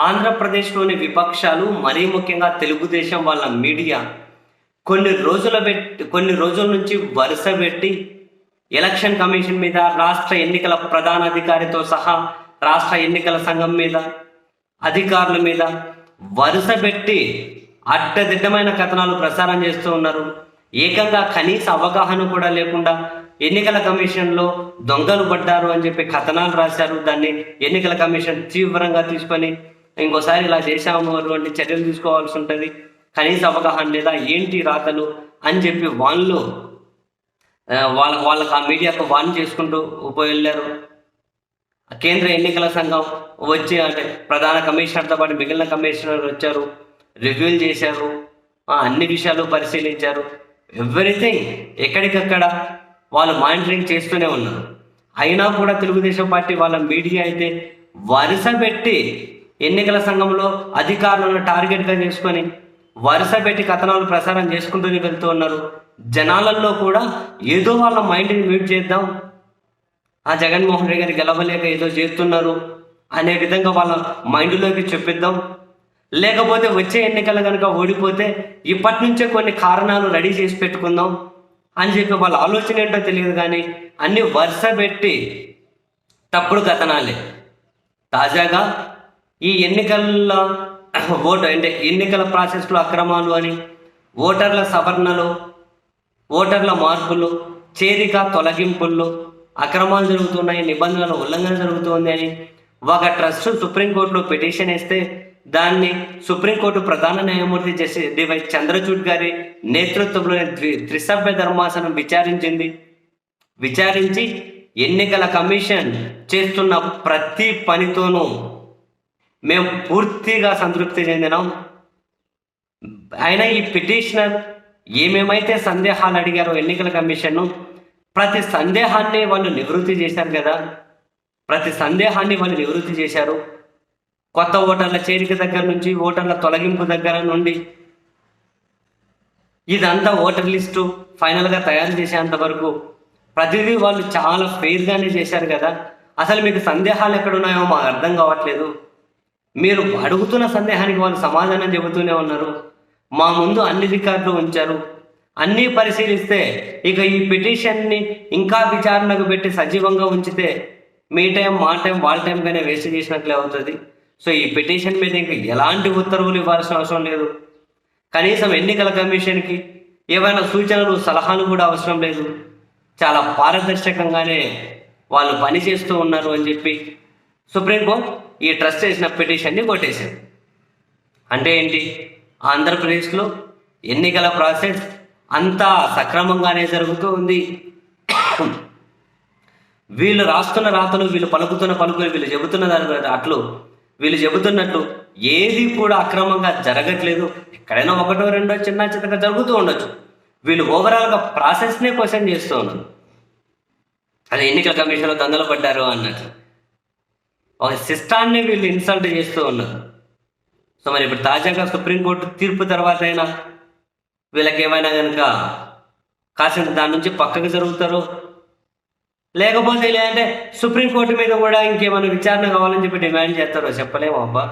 ఆంధ్రప్రదేశ్లోని విపక్షాలు మరీ ముఖ్యంగా తెలుగుదేశం వాళ్ళ మీడియా కొన్ని రోజుల పెట్టి కొన్ని రోజుల నుంచి వరుస పెట్టి ఎలక్షన్ కమిషన్ మీద రాష్ట్ర ఎన్నికల ప్రధానాధికారితో సహా రాష్ట్ర ఎన్నికల సంఘం మీద అధికారుల మీద వరుస పెట్టి అడ్డదిడ్డమైన కథనాలు ప్రసారం చేస్తూ ఉన్నారు. ఏకంగా కనీస అవగాహన కూడా లేకుండా ఎన్నికల కమిషన్లో దొంగలు పడ్డారు అని చెప్పి కథనాలు రాశారు. దాన్ని ఎన్నికల కమిషన్ తీవ్రంగా తీసుకొని ఇంకోసారి ఇలా చేశాము అటువంటి చర్యలు తీసుకోవాల్సి ఉంటుంది. కనీస అవగాహన లేదా ఏంటి రాతలు అని చెప్పి వాళ్ళు వాళ్ళ వాళ్ళకి ఆ మీడియాకు వార్న్ చేసుకుంటూ వెళ్ళారు కేంద్ర ఎన్నికల సంఘం వచ్చి అంటే ప్రధాన కమిషనర్తో పాటు మిగిలిన కమిషనర్ వచ్చారు రివ్యూలు చేశారు అన్ని విషయాలు పరిశీలించారు. ఎవ్రీథింగ్ ఎక్కడికక్కడ వాళ్ళు మానిటరింగ్ చేస్తూనే ఉన్నారు. అయినా కూడా తెలుగుదేశం పార్టీ వాళ్ళ మీడియా అయితే వరుస పెట్టి ఎన్నికల సంఘంలో అధికారులను టార్గెట్గా చేసుకొని వరుస పెట్టి కథనాలు ప్రసారం చేసుకుంటూనే వెళ్తూ ఉన్నారు. జనాలల్లో కూడా ఏదో వాళ్ళ మైండ్ని మ్యూట్ చేద్దాం. ఆ జగన్మోహన్ రెడ్డి గారు గెలవలేక ఏదో చేస్తున్నారు అనే విధంగా వాళ్ళ మైండ్లోకి చెప్పిద్దాం లేకపోతే వచ్చే ఎన్నికలు కనుక ఓడిపోతే ఇప్పటి నుంచే కొన్ని కారణాలు రెడీ చేసి పెట్టుకుందాం అని చెప్పి వాళ్ళ ఆలోచన ఏంటో తెలియదు కానీ అన్ని వరుస పెట్టి తప్పుడు కథనాలే. తాజాగా ఈ ఎన్నికల ఓటు అంటే ఎన్నికల ప్రాసెస్లో అక్రమాలు అని ఓటర్ల సవరణలు ఓటర్ల మార్పులు చేరిక తొలగింపుల్లో అక్రమాలు జరుగుతున్నాయి నిబంధనల ఉల్లంఘన జరుగుతోంది అని ఒక ట్రస్ట్ సుప్రీంకోర్టులో పిటిషన్ వేస్తే దాన్ని సుప్రీంకోర్టు ప్రధాన న్యాయమూర్తి జస్టిస్ డివై చంద్రచూడ్ గారి నేతృత్వంలోని ద్వి త్రిసభ్య ధర్మాసనం విచారించింది. విచారించి ఎన్నికల కమిషన్ చేస్తున్న ప్రతి పనితోనూ మేము పూర్తిగా సంతృప్తి చెందినాం. ఆయన ఈ పిటిషనర్ ఏమేమైతే సందేహాలు అడిగారో ఎన్నికల కమిషన్ ప్రతి సందేహాన్ని వాళ్ళు నివృత్తి చేశారు కదా. ప్రతి సందేహాన్ని వాళ్ళు నివృత్తి చేశారు. కొత్త ఓటర్ల చేరిక దగ్గర నుంచి ఓటర్ల తొలగింపు దగ్గర నుండి ఇదంతా ఓటర్ లిస్టు ఫైనల్గా తయారు చేసేంత వరకు ప్రతిదీ వాళ్ళు చాలా ఫెయిర్గానే చేశారు కదా. అసలు మీకు సందేహాలు ఎక్కడున్నాయో మాకు అర్థం కావట్లేదు. మీరు అడుగుతున్న సందేహానికి వాళ్ళు సమాధానం చెబుతూనే ఉన్నారు. మా ముందు అన్ని రికార్డులు ఉంచారు. అన్నీ పరిశీలిస్తే ఇక ఈ పిటిషన్ని ఇంకా విచారణకు పెట్టి సజీవంగా ఉంచితే మీ టైం మా టైం వాళ్ళ కానీ వేస్ట్ చేసినట్లే అవుతుంది. సో ఈ పిటిషన్ మీద ఇంకా ఎలాంటి ఉత్తర్వులు ఇవ్వాల్సిన అవసరం లేదు. కనీసం ఎన్నికల కమిషన్కి ఏవైనా సూచనలు సలహాలు కూడా అవసరం లేదు. చాలా పారదర్శకంగానే వాళ్ళు పని చేస్తూ ఉన్నారు అని చెప్పి సుప్రీంకోర్టు ఈ ట్రస్ట్ చేసిన పిటిషన్ని కొట్టేశారు అంటే ఏంటి? ఆంధ్రప్రదేశ్లో ఎన్నికల ప్రాసెస్ అంతా సక్రమంగానే జరుగుతూ ఉంది. వీళ్ళు రాస్తున్న రాతలు వీళ్ళు పలుకుతున్న పలుకులు వీళ్ళు చెబుతున్న దాని అట్లు వీళ్ళు చెబుతున్నట్టు ఏది కూడా అక్రమంగా జరగట్లేదు. ఎక్కడైనా ఒకటో రెండో చిన్న చిన్నగా జరుగుతూ ఉండొచ్చు. వీళ్ళు ఓవరాల్గా ప్రాసెస్నే క్వశ్చన్ చేస్తూ ఉన్నారు. అది ఎన్నికల కమిషన్లో దందలు పడ్డారు అన్నట్లు. ఒక సిస్టాన్ని వీళ్ళు ఇన్సల్ట్ చేస్తూ ఉన్నారు. సో మరి ఇప్పుడు తాజాగా సుప్రీంకోర్టు తీర్పు తర్వాత అయినా వీళ్ళకి ఏమైనా కనుక కాసిన దాని నుంచి పక్కకు జరుగుతారు? లేకపోతే లేదంటే సుప్రీంకోర్టు మీద కూడా ఇంకేమైనా విచారణ కావాలని చెప్పి డిమాండ్ చేస్తారో చెప్పలేము అబ్బా?